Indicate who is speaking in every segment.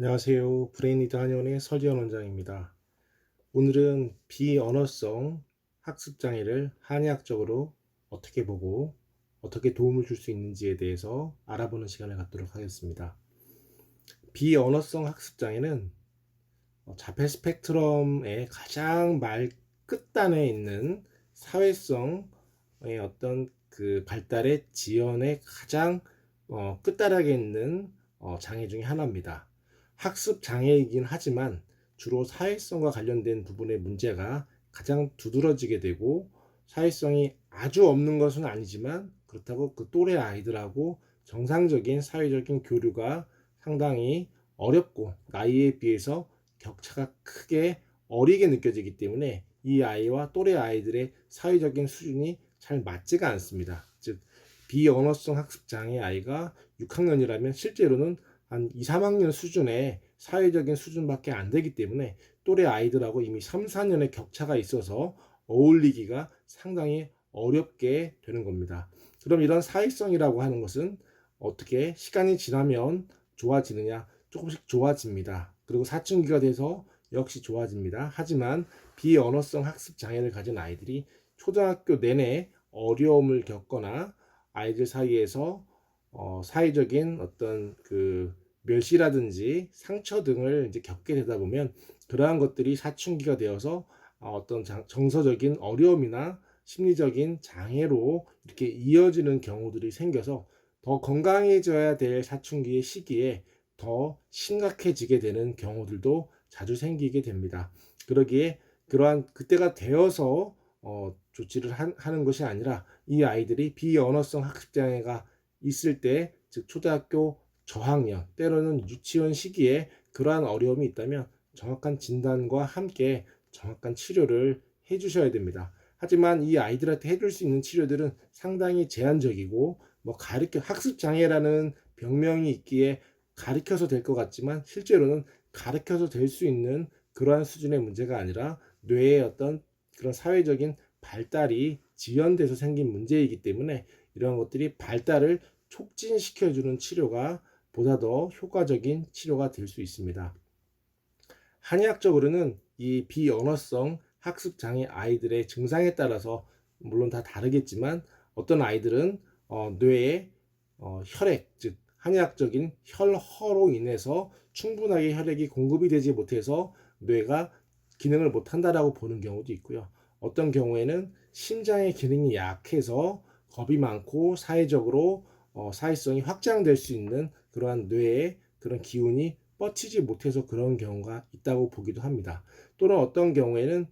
Speaker 1: 안녕하세요. 브레인리드 한의원의 설지현 원장입니다. 오늘은 비언어성 학습 장애를 한의학적으로 어떻게 보고 어떻게 도움을 줄 수 있는지에 대해서 알아보는 시간을 갖도록 하겠습니다. 비언어성 학습 장애는 어, 자폐 스펙트럼의 가장 말 끝단에 있는 사회성의 어떤 그 발달의 지연의 가장 어, 끝자락에 있는 어, 장애 중에 하나입니다. 학습 장애이긴 하지만 주로 사회성과 관련된 부분의 문제가 가장 두드러지게 되고 사회성이 아주 없는 것은 아니지만 그렇다고 그 또래 아이들하고 정상적인 사회적인 교류가 상당히 어렵고 나이에 비해서 격차가 크게 어리게 느껴지기 때문에 이 아이와 또래 아이들의 사회적인 수준이 잘 맞지가 않습니다. 즉 비언어성 학습 장애 아이가 6학년이라면 실제로는 한 2, 3학년 수준의 사회적인 수준밖에 안 되기 때문에 또래 아이들하고 이미 3, 4년의 격차가 있어서 어울리기가 상당히 어렵게 되는 겁니다. 그럼 이런 사회성이라고 하는 것은 어떻게 시간이 지나면 좋아지느냐? 조금씩 좋아집니다. 그리고 사춘기가 돼서 역시 좋아집니다. 하지만 비언어성 학습 장애를 가진 아이들이 초등학교 내내 어려움을 겪거나 아이들 사이에서 어, 사회적인 어떤 그 멸시라든지 상처 등을 이제 겪게 되다 보면 그러한 것들이 사춘기가 되어서 어, 어떤 장, 정서적인 어려움이나 심리적인 장애로 이렇게 이어지는 경우들이 생겨서 더 건강해져야 될 사춘기의 시기에 더 심각해지게 되는 경우들도 자주 생기게 됩니다. 그러기에 그러한 그때가 되어서 어, 조치를 한, 하는 것이 아니라 이 아이들이 비언어성 학습장애가 있을 때, 즉 초등학교 저학년, 때로는 유치원 시기에 그러한 어려움이 있다면 정확한 진단과 함께 정확한 치료를 해주셔야 됩니다. 하지만 이 아이들한테 해줄 수 있는 치료들은 상당히 제한적이고 뭐 가르쳐 학습 장애라는 병명이 있기에 가르쳐서 될 것 같지만 실제로는 가르쳐서 될 수 있는 그러한 수준의 문제가 아니라 뇌의 어떤 그런 사회적인 발달이 지연돼서 생긴 문제이기 때문에 이런 것들이 발달을 촉진시켜주는 치료가 보다 더 효과적인 치료가 될 수 있습니다. 한의학적으로는 이 비언어성 학습 장애 아이들의 증상에 따라서 물론 다 다르겠지만 어떤 아이들은 어, 뇌에 어, 혈액 즉 한의학적인 혈허로 인해서 충분하게 혈액이 공급이 되지 못해서 뇌가 기능을 못한다라고 보는 경우도 있고요. 어떤 경우에는 심장의 기능이 약해서 겁이 많고 사회적으로 어, 사회성이 확장될 수 있는 그러한 뇌의 그런 기운이 뻗치지 못해서 그런 경우가 있다고 보기도 합니다. 또는 어떤 경우에는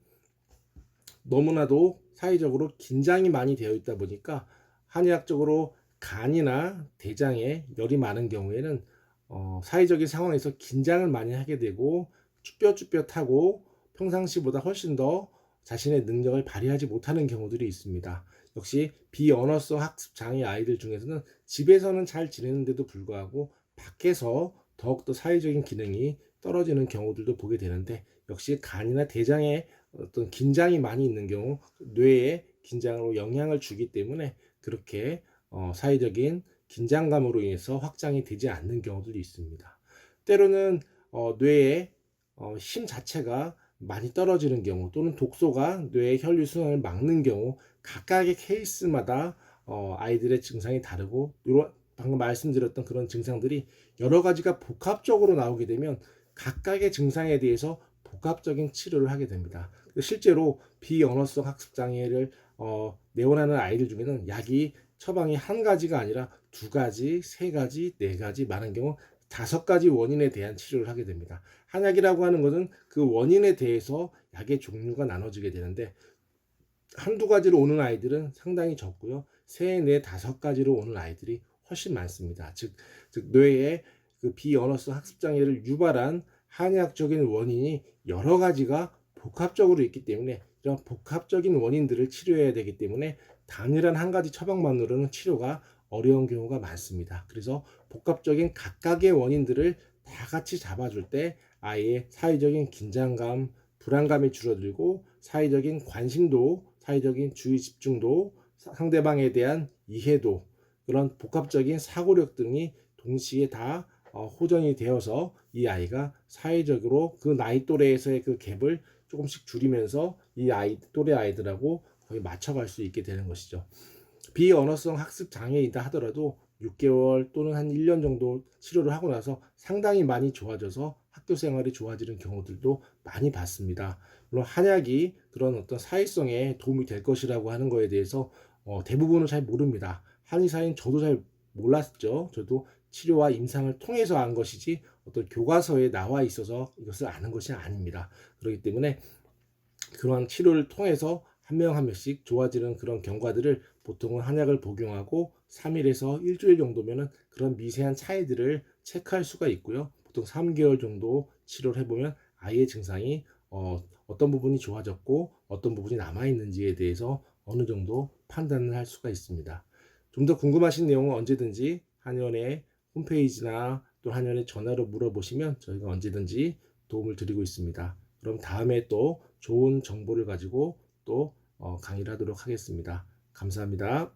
Speaker 1: 너무나도 사회적으로 긴장이 많이 되어 있다 보니까 한의학적으로 간이나 대장에 열이 많은 경우에는 어, 사회적인 상황에서 긴장을 많이 하게 되고 쭈뼛쭈뼛하고 평상시보다 훨씬 더 자신의 능력을 발휘하지 못하는 경우들이 있습니다. 역시 비언어성 학습 장애 아이들 중에서는 집에서는 잘 지내는데도 불구하고 밖에서 더욱더 사회적인 기능이 떨어지는 경우들도 보게 되는데 역시 간이나 대장에 어떤 긴장이 많이 있는 경우 뇌에 긴장으로 영향을 주기 때문에 그렇게 어, 사회적인 긴장감으로 인해서 확장이 되지 않는 경우들이 있습니다. 때로는 어, 뇌의 어, 힘 자체가 많이 떨어지는 경우 또는 독소가 뇌의 혈류 순환을 막는 경우 각각의 케이스마다 어, 아이들의 증상이 다르고 이런 방금 말씀드렸던 그런 증상들이 여러 가지가 복합적으로 나오게 되면 각각의 증상에 대해서 복합적인 치료를 하게 됩니다. 실제로 비언어성 학습 장애를 어, 내원하는 아이들 중에는 약이 처방이 한 가지가 아니라 두 가지, 세 가지, 네 가지, 많은 경우 다섯 가지 원인에 대한 치료를 하게 됩니다. 한약이라고 하는 것은 그 원인에 대해서 약의 종류가 나눠지게 되는데 한두 가지로 오는 아이들은 상당히 적고요. 세, 네, 다섯 가지로 오는 아이들이 훨씬 많습니다. 즉, 즉 뇌의 그 비언어성 학습 장애를 유발한 한의학적인 원인이 여러 가지가 복합적으로 있기 때문에 이런 복합적인 원인들을 치료해야 되기 때문에 단일한 한 가지 처방만으로는 치료가 어려운 경우가 많습니다. 그래서 복합적인 각각의 원인들을 다 같이 잡아줄 때 아이의 사회적인 긴장감, 불안감이 줄어들고 사회적인 관심도, 사회적인 주의 집중도, 상대방에 대한 이해도 그런 복합적인 사고력 등이 동시에 다 어, 호전이 되어서 이 아이가 사회적으로 그 나이 또래에서의 그 갭을 조금씩 줄이면서 이 아이 또래 아이들하고 거의 맞춰갈 수 있게 되는 것이죠. 비언어성 학습 장애이다 하더라도 6개월 또는 한 1년 정도 치료를 하고 나서 상당히 많이 좋아져서 학교 생활이 좋아지는 경우들도 많이 봤습니다. 물론 한약이 그런 어떤 사회성에 도움이 될 것이라고 하는 거에 대해서 어, 대부분은 잘 모릅니다. 한의사인 저도 잘 몰랐죠. 저도 치료와 임상을 통해서 안 것이지 어떤 교과서에 나와 있어서 이것을 아는 것이 아닙니다. 그렇기 때문에 그러한 치료를 통해서 한명한 명씩 좋아지는 그런 경과들을 보통은 한약을 복용하고 3일에서 일주일 정도면은 그런 미세한 차이들을 체크할 수가 있고요. 보통 3개월 정도 치료를 해보면 아이의 증상이 어, 어떤 부분이 좋아졌고 어떤 부분이 남아있는지에 대해서 어느 정도 판단을 할 수가 있습니다. 좀 더 궁금하신 내용은 언제든지 한의원의 홈페이지나 또 한의원의 전화로 물어보시면 저희가 언제든지 도움을 드리고 있습니다. 그럼 다음에 또 좋은 정보를 가지고 또 어, 강의를 하도록 하겠습니다. 감사합니다.